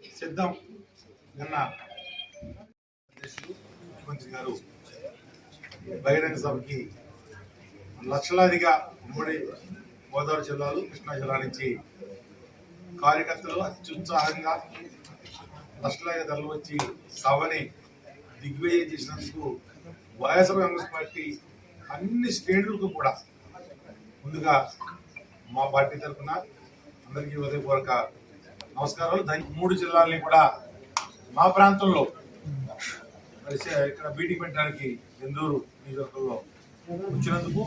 సిద్ధం. నిన్న ముఖ్యమంత్రి గారు బహిరంగ సభకి లక్షలాదిగా ఉమ్మడి గోదావరి జిల్లాలు కృష్ణా జిల్లా నుంచి కార్యకర్తలు అత్యుత్సాహంగా లక్షలాదిగా తరలి వచ్చి సభని దిగ్విజయం చేసినందుకు వైఎస్ఆర్ కాంగ్రెస్ పార్టీ అన్ని స్టేట్లకు కూడా ముందుగా మా పార్టీ తరఫున అందరికీ హృదయపూర్వక నమస్కారాలు దాని మూడు జిల్లాలని కూడా మా ప్రాంతంలో ఇక్కడ మీటింగ్ పెట్టడానికి ఎందూరు నియోజకవర్గంలో వచ్చినందుకు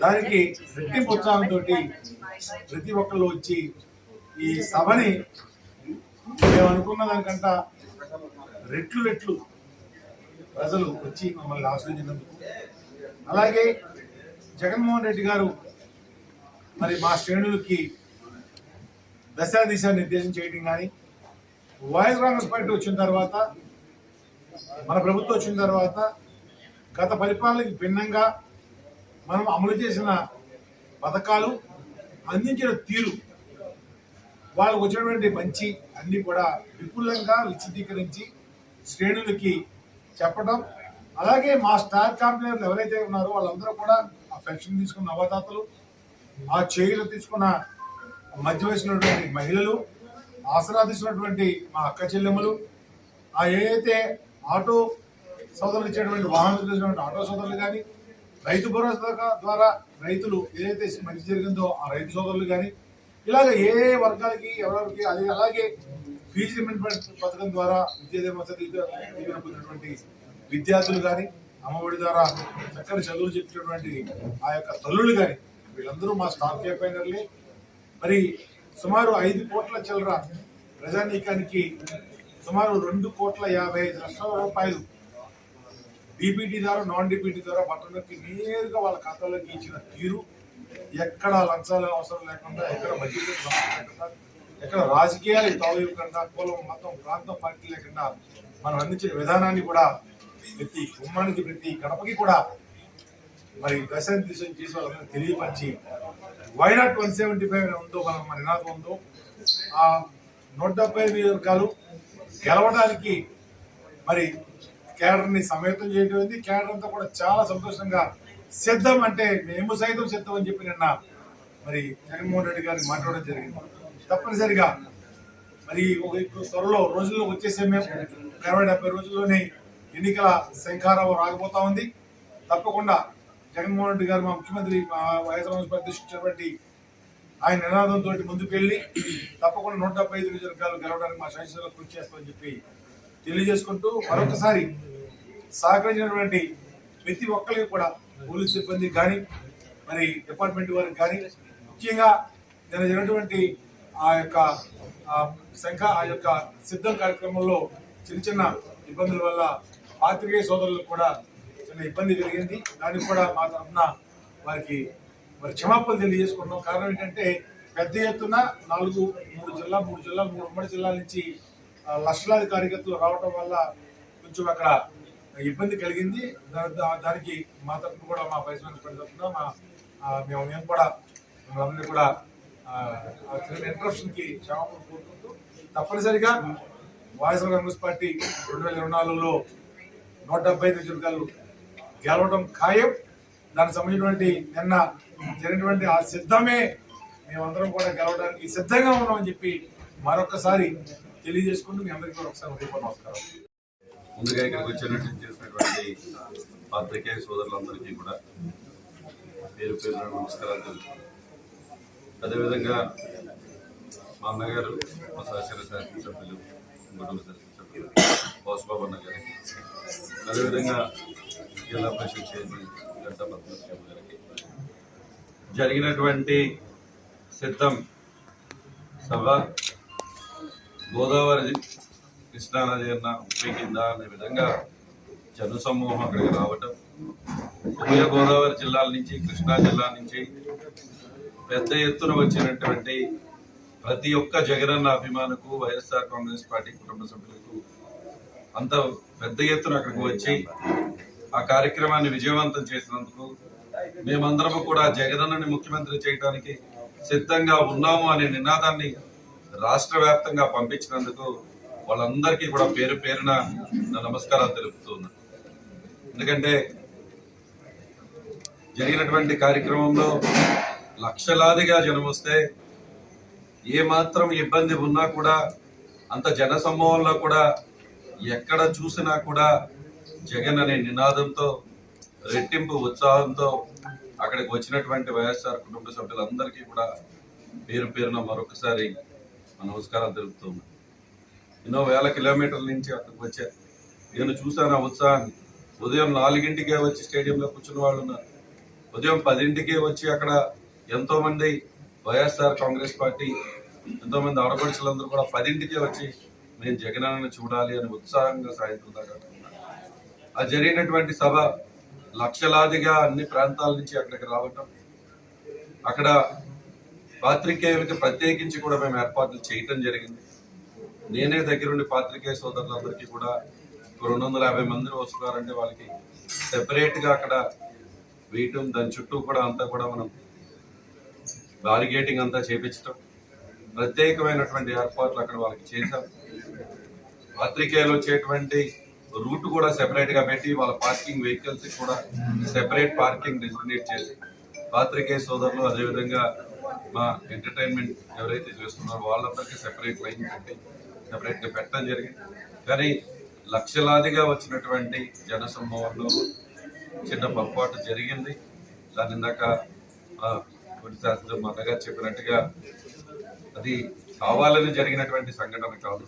దానికి రెట్టింపు ఉత్సాహంతో ప్రతి ఒక్కళ్ళు వచ్చి ఈ సభని మేము అనుకున్న దానికంట రెట్లు రెట్లు ప్రజలు వచ్చి మమ్మల్ని ఆశ్రయించినందుకు. అలాగే జగన్మోహన్ రెడ్డి గారు మరి మా శ్రేణులకి దశా దిశ నిర్దేశం చేయడం కానీ వైఎస్ కాంగ్రెస్ పార్టీ వచ్చిన తర్వాత మన ప్రభుత్వం వచ్చిన తర్వాత గత పరిపాలనకి భిన్నంగా మనం అమలు చేసిన పథకాలు అందించిన తీరు వాళ్ళకు వచ్చినటువంటి మంచి అన్ని కూడా విపులంగా విశదీకరించి శ్రేణులకి చెప్పడం అలాగే మా స్టార్ కంపెనీలు ఎవరైతే ఉన్నారో వాళ్ళందరూ కూడా ఆ పెన్షన్ తీసుకున్న నవదాతలు ఆ చేయలు తీసుకున్న మధ్య వయసున్నటువంటి మహిళలు ఆసరా మా అక్క చెల్లెమ్మలు ఆ ఏదైతే ఆటో సోదరులు ఇచ్చేటువంటి వాహనాలు తీసుకున్నటువంటి ఆటో సోదరులు కానీ రైతు భరోసా ద్వారా రైతులు ఏదైతే మంచి జరిగిందో ఆ రైతు సోదరులు కానీ ఇలాగ ఏ వర్గాలకి ఎవరెవరికి అది అలాగే ఫీజు రిమెంట్మెంట్ పథకం ద్వారా విద్యా వసతి పొందినటువంటి విద్యార్థులు కానీ అమ్మఒడి ద్వారా చక్కని చదువులు చెప్పినటువంటి ఆ యొక్క తల్లులు కానీ వీళ్ళందరూ మా స్టాఫ్ క్యాంపైనర్లే మరి సుమారు ఐదు కోట్ల చిల్లర ప్రజానీకానికి సుమారు రెండు కోట్ల యాభై ఐదు లక్షల రూపాయలు డిబిటీ ద్వారా నాన్ డిబిటీ ద్వారా బట్టలకి నేరుగా వాళ్ళ ఖాతాలోకి ఇచ్చిన తీరు. ఎక్కడ లంచాలు అవసరం లేకుండా ఎక్కడ బడ్జెట్ లేకుండా ఎక్కడ రాజకీయాలు తావేయకుండా కులం మతం ప్రాంతం పార్టీ లేకుండా మనం అందించిన విధానాన్ని కూడా ప్రతి కుమ్మానికి ప్రతి గడపకి కూడా మరి దశాన్ని దిశ చేసి వాళ్ళందరూ తెలియపరిచి why not one seventy five ఉందో మనం మన నినాదం ఉందో ఆ నూట డెబ్బై ఐదు వర్గాలు గెలవడానికి మరి కేడర్ని సమేతం చేయడం ఉంది కేడర్ అంతా కూడా చాలా సంతోషంగా సిద్ధం అంటే మేము సైతం సిద్ధం అని చెప్పి నిన్న మరి జగన్మోహన్ రెడ్డి గారికి మాట్లాడడం జరిగింది. తప్పనిసరిగా మరి ఒక ఇప్పుడు త్వరలో రోజుల్లో వచ్చేసే మేము ఇరవై డెబ్బై రోజుల్లోనే ఎన్నికల శంఖారావు రాకపోతా ఉంది. తప్పకుండా జగన్మోహన్ రెడ్డి గారు మా ముఖ్యమంత్రి మా వైఎస్ఆర్ కాంగ్రెస్ ఆయన నినాదంతో ముందుకు వెళ్ళి తప్పకుండా నూట డెబ్బై ఐదు నియోజకవర్గాలు గెలవడానికి మా శాసనసభలో కృషి చేస్తామని చెప్పి తెలియజేసుకుంటూ మరొకసారి సహకరించినటువంటి ప్రతి ఒక్కరికి కూడా పోలీస్ సిబ్బంది కానీ మరి డిపార్ట్మెంట్ వారికి కానీ ముఖ్యంగా నేను జరిగినటువంటి ఆ యొక్క ఆ శంఖ ఆ యొక్క సిద్ధం కార్యక్రమంలో చిన్న చిన్న ఇబ్బందుల వల్ల పాత్రికేయ సోదరులకు కూడా చిన్న ఇబ్బంది కలిగింది. దానికి కూడా మా తరఫున వారికి మరి క్షమాపణలు తెలియజేసుకుంటున్నాం. కారణం ఏంటంటే పెద్ద ఎత్తున నాలుగు మూడు జిల్లా మూడు జిల్లాలు మూడు ఉమ్మడి జిల్లాల నుంచి లక్షలాది కార్యకర్తలు రావడం వల్ల కొంచెం అక్కడ ఇబ్బంది కలిగింది. దానికి మా తరఫున కూడా మా పరిశ్రమ తరఫున మా మేము మేము కూడా మమ్మల్ని కూడా ఇంటరప్షన్కి క్షమాపణ కోరుకుంటూ తప్పనిసరిగా వైఎస్ఆర్ కాంగ్రెస్ పార్టీ రెండు వేల ఇరవై నాలుగులో నూట డెబ్బై ఐదు నియోజకవర్గాలు గెలవడం ఖాయం. దానికి సంబంధించినటువంటి నిన్న జరిగినటువంటి ఆ సిద్ధమే మేమందరం కూడా గెలవడానికి సిద్ధంగా ఉన్నామని చెప్పి మరొకసారి తెలియజేసుకుంటూ మీ అందరికీ కూడా ఒకసారి హృదయపూర్వక నమస్కారం. ముందుగా ఇక్కడికి వచ్చినట్టు చేసినటువంటి పాత్రికేయ సోదరులందరికీ కూడా పేరు పేరు నమస్కారాలు తెలుపుతున్నాను అదేవిధంగా మా అన్నగారు మా సహచర శాసనసభ్యులు కుటుంబ శాసనసభ్యులు బాసుబాబు అన్న గారికి అదేవిధంగా జిల్లా పరిషత్ చైర్మన్ గారికి జరిగినటువంటి సిద్ధం సభ గోదావరి కృష్ణానది అన్న ఉప్పి కింద అనే విధంగా జనసమూహం అక్కడికి రావటం ఉభయ గోదావరి జిల్లాల నుంచి కృష్ణా జిల్లా నుంచి పెద్ద ఎత్తున వచ్చినటువంటి ప్రతి ఒక్క జగనన్న అభిమానుకు వైఎస్ఆర్ కాంగ్రెస్ పార్టీ కుటుంబ సభ్యులకు అంత పెద్ద ఎత్తున అక్కడికి వచ్చి ఆ కార్యక్రమాన్ని విజయవంతం చేసినందుకు మేమందరము కూడా జగనన్నని ముఖ్యమంత్రి చేయడానికి సిద్ధంగా ఉన్నాము అనే నినాదాన్ని రాష్ట్ర వ్యాప్తంగా పంపించినందుకు వాళ్ళందరికీ కూడా పేరు పేరున నా నమస్కారాలు తెలుపుతున్నా. ఎందుకంటే జరిగినటువంటి కార్యక్రమంలో లక్షలాదిగా జనం వస్తే ఏ మాత్రం ఇబ్బంది ఉన్నా కూడా అంత జన సమూహంలో కూడా ఎక్కడ చూసినా కూడా జగన్ అనే నినాదంతో రెట్టింపు ఉత్సాహంతో అక్కడికి వచ్చినటువంటి వైఎస్ఆర్ కుటుంబ సభ్యులందరికీ కూడా పేరు పేరున మరొకసారి నా నమస్కారాలు తెలుపుతున్నాను ఎన్నో వేల కిలోమీటర్ల నుంచి అక్కడికి వచ్చారు నేను చూశాను ఆ ఉత్సాహాన్ని. ఉదయం నాలుగింటికే వచ్చి స్టేడియంలో కూర్చున్న వాళ్ళు ఉన్నారు. ఉదయం పదింటికే వచ్చి అక్కడ ఎంతోమంది వైఎస్ఆర్ కాంగ్రెస్ పార్టీ ఎంతోమంది ఆడపడుచులందరూ కూడా పదింటికే వచ్చి నేను జగనన్నను చూడాలి అని ఉత్సాహంగా సాయంత్రం దాకా ఉన్నారు. ఆ జరిగినటువంటి సభ లక్షలాదిగా అన్ని ప్రాంతాల నుంచి అక్కడికి రావటం అక్కడ పాత్రికేయులకి ప్రత్యేకించి కూడా మేము ఏర్పాట్లు చేయటం జరిగింది. నేనే దగ్గరుండి పాత్రికేయ సోదరులందరికీ కూడా రెండు వందల యాభై మంది వస్తున్నారంటే వాళ్ళకి సెపరేట్గా అక్కడ వేయటం దాని చుట్టూ కూడా అంతా కూడా మనం బారిగేటింగ్ అంతా చేపించటం ప్రత్యేకమైనటువంటి ఏర్పాట్లు అక్కడ వాళ్ళకి చేశాం. పాత్రికేయులు వచ్చేటువంటి రూట్ కూడా సెపరేట్గా పెట్టి వాళ్ళ పార్కింగ్ వెహికల్స్ కూడా సెపరేట్ పార్కింగ్ డిజిగ్నేట్ చేసి పాత్రికేయ సోదరులు అదేవిధంగా మా ఎంటర్టైన్మెంట్ ఎవరైతే చేస్తున్నారో వాళ్ళందరికీ సెపరేట్ లైన్ పెట్టి సెపరేట్గా పెట్టడం జరిగింది. కానీ లక్షలాదిగా వచ్చినటువంటి జన సమూహంలో చిన్న పొరపాటు జరిగింది. దాని ఇందాక కొన్ని శాస్త్రం మా అన్నగారు చెప్పినట్టుగా అది కావాలని జరిగినటువంటి సంఘటన కాదు.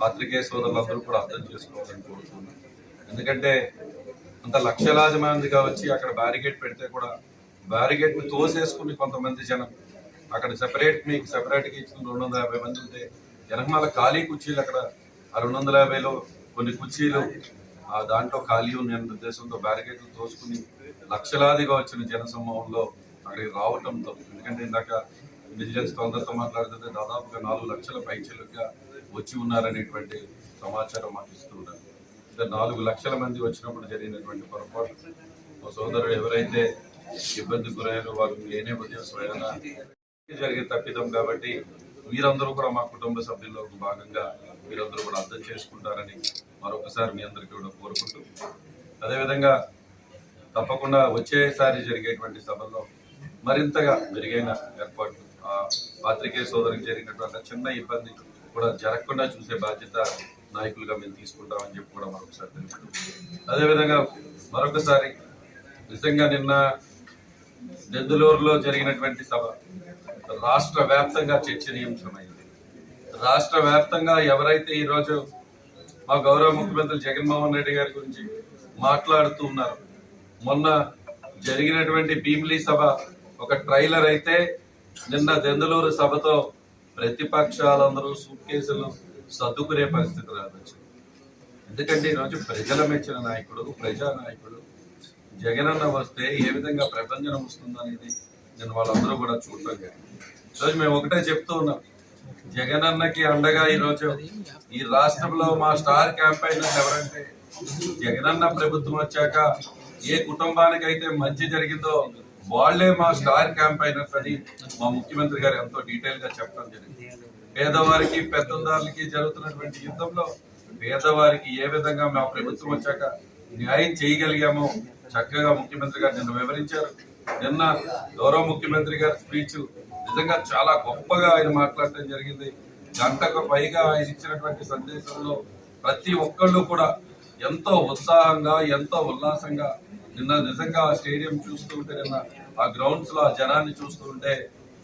పాత్రికేయ సోదరులందరూ కూడా అర్థం చేసుకోవాలని కోరుతున్నాను. ఎందుకంటే అంత లక్షలాది మందిగా వచ్చి అక్కడ బ్యారికేడ్ పెడితే కూడా బ్యారిగేట్ని తోసేసుకుని కొంతమంది జనం అక్కడ సెపరేట్ మీకు సెపరేట్గా ఇచ్చిన రెండు వందల యాభై మంది ఉంటే వెనకమాల ఖాళీ కుర్చీలు అక్కడ ఆ రెండు వందల యాభైలో కొన్ని కుర్చీలు ఆ దాంట్లో ఖాళీ ఉన్న ఉద్దేశంతో బ్యారికేడ్లు తోసుకుని లక్షలాదిగా వచ్చిన జనసమూహంలో అక్కడికి రావటంతో ఎందుకంటే ఇందాక విజిలెన్స్ తొందరతో అందరితో మాట్లాడుతుంటే దాదాపుగా నాలుగు లక్షల పైచలుగా వచ్చి ఉన్నారనేటువంటి సమాచారం మాకు ఇస్తున్నారు. అంటే నాలుగు లక్షల మంది వచ్చినప్పుడు జరిగినటువంటి పొరపాటు మా సోదరుడు ఎవరైతే ఇబ్బంది గురయ్యారో వారు నేనే ఉదయం స్వయంగా జరిగే తప్పిదం కాబట్టి మీరందరూ కూడా మా కుటుంబ సభ్యుల్లో ఒక భాగంగా మీరందరూ కూడా అర్థం చేసుకుంటారని మరొకసారి మీ అందరికీ కూడా కోరుకుంటూ. అదేవిధంగా తప్పకుండా వచ్చేసారి జరిగేటువంటి సభల్లో మరింతగా మెరుగైన ఏర్పాట్లు ఆ పాత్రికేయ సోదరికి జరిగినటువంటి చిన్న ఇబ్బంది కూడా జరగకుండా చూసే బాధ్యత నాయకులుగా మేము తీసుకుంటామని చెప్పి కూడా మరొకసారి తెలుపుతాం అదేవిధంగా మరొకసారి నిజంగా నిన్న నెందులూరులో జరిగినటువంటి సభ రాష్ట్ర వ్యాప్తంగా చర్చనీయాంశమైంది రాష్ట్ర వ్యాప్తంగా ఎవరైతే ఈరోజు మా గౌరవ ముఖ్యమంత్రి జగన్మోహన్ రెడ్డి గారి గురించి మాట్లాడుతూ ఉన్నారు మొన్న జరిగినటువంటి భీమిలీ సభ ఒక ట్రైలర్ అయితే నిన్న దెందులూరు సభతో ప్రతిపక్షాలందరూ సూట్ కేసులు సర్దుకునే పరిస్థితి రావచ్చు ఎందుకంటే ఈరోజు ప్రజల మెచ్చిన నాయకుడు ప్రజా నాయకుడు జగనన్న వస్తే ఏ విధంగా ప్రపంచం వస్తుందనేది నేను వాళ్ళందరూ కూడా చూడటం జరిగింది. ఈరోజు మేము ఒకటే చెప్తూ ఉన్నాం జగనన్నకి అండగా ఈరోజు ఈ రాష్ట్రంలో మా స్టార్ క్యాంపైనర్స్ ఎవరంటే జగనన్న ప్రభుత్వం వచ్చాక ఏ కుటుంబానికైతే మంచి జరిగిందో వాళ్ళే మా స్టార్ క్యాంపైనర్స్ అని మా ముఖ్యమంత్రి గారు ఎంతో డీటెయిల్గా చెప్పడం జరిగింది. పేదవారికి పెత్తందారులకి జరుగుతున్నటువంటి యుద్ధంలో పేదవారికి ఏ విధంగా మా ప్రభుత్వం వచ్చాక న్యాయం చేయగలిగామో చక్కగా ముఖ్యమంత్రి గారు నిన్న వివరించారు. నిన్న గౌరవ ముఖ్యమంత్రి గారి స్పీచ్ నిజంగా చాలా గొప్పగా ఆయన మాట్లాడటం జరిగింది. గంటకు పైగా ఆయన ఇచ్చినటువంటి సందేశంలో ప్రతి ఒక్కళ్ళు కూడా ఎంతో ఉత్సాహంగా ఎంతో ఉల్లాసంగా నిన్న నిజంగా ఆ స్టేడియం చూస్తూ ఉంటే నిన్న ఆ గ్రౌండ్స్లో ఆ జనాన్ని చూస్తూ ఉంటే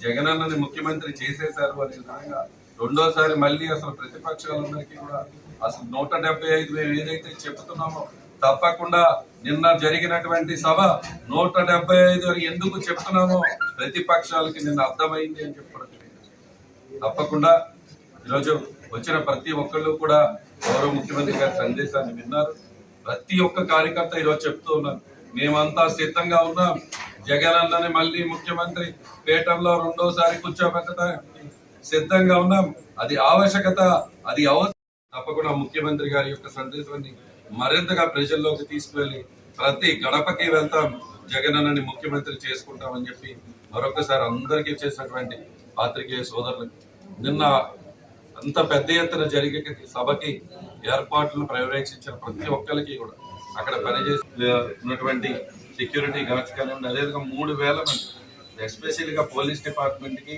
జగనన్నని ముఖ్యమంత్రి చేసేశారు అనే విధంగా రెండోసారి మళ్ళీ అసలు ప్రతిపక్షాలందరికీ కూడా అసలు నూట డెబ్బై ఐదు మేము ఏదైతే చెప్తున్నామో తప్పకుండా నిన్న జరిగినటువంటి సభ నూట డెబ్బై ఐదు ఎందుకు చెప్తున్నామో ప్రతిపక్షాలకి నిన్న అర్థమైంది అని చెప్పడం తప్పకుండా ఈరోజు వచ్చిన ప్రతి ఒక్కళ్ళు కూడా గౌరవ ముఖ్యమంత్రి గారి సందేశాన్ని విన్నారు. ప్రతి ఒక్క కార్యకర్త ఈరోజు చెప్తూ ఉన్నారు. మేమంతా సిద్ధంగా ఉన్నాం. జగన్ అన్నని మళ్ళీ ముఖ్యమంత్రి పీఠంలో రెండోసారి కూర్చోబెట్టడానికి సిద్ధంగా ఉన్నాం. అది ఆవశ్యకత అది అవసరం. తప్పకుండా ముఖ్యమంత్రి గారి యొక్క సందేశాన్ని మరింతగా ప్రజల్లోకి తీసుకువెళ్ళి ప్రతి గడపకి వెళ్తాం. జగన్ అన్నని ముఖ్యమంత్రి చేసుకుంటామని చెప్పి మరొకసారి అందరికీ చేసినటువంటి పాత్రికేయ సోదరులకు నిన్న అంత పెద్ద ఎత్తున జరిగే సభకి ఏర్పాట్లు పర్యవేక్షించిన ప్రతి ఒక్కరికి కూడా అక్కడ పనిచేసి ఉన్నటువంటి సెక్యూరిటీ గార్డ్స్ కానివ్వండి అదేవిధంగా మూడు వేల మంది ఎస్పెషల్గా పోలీస్ డిపార్ట్మెంట్కి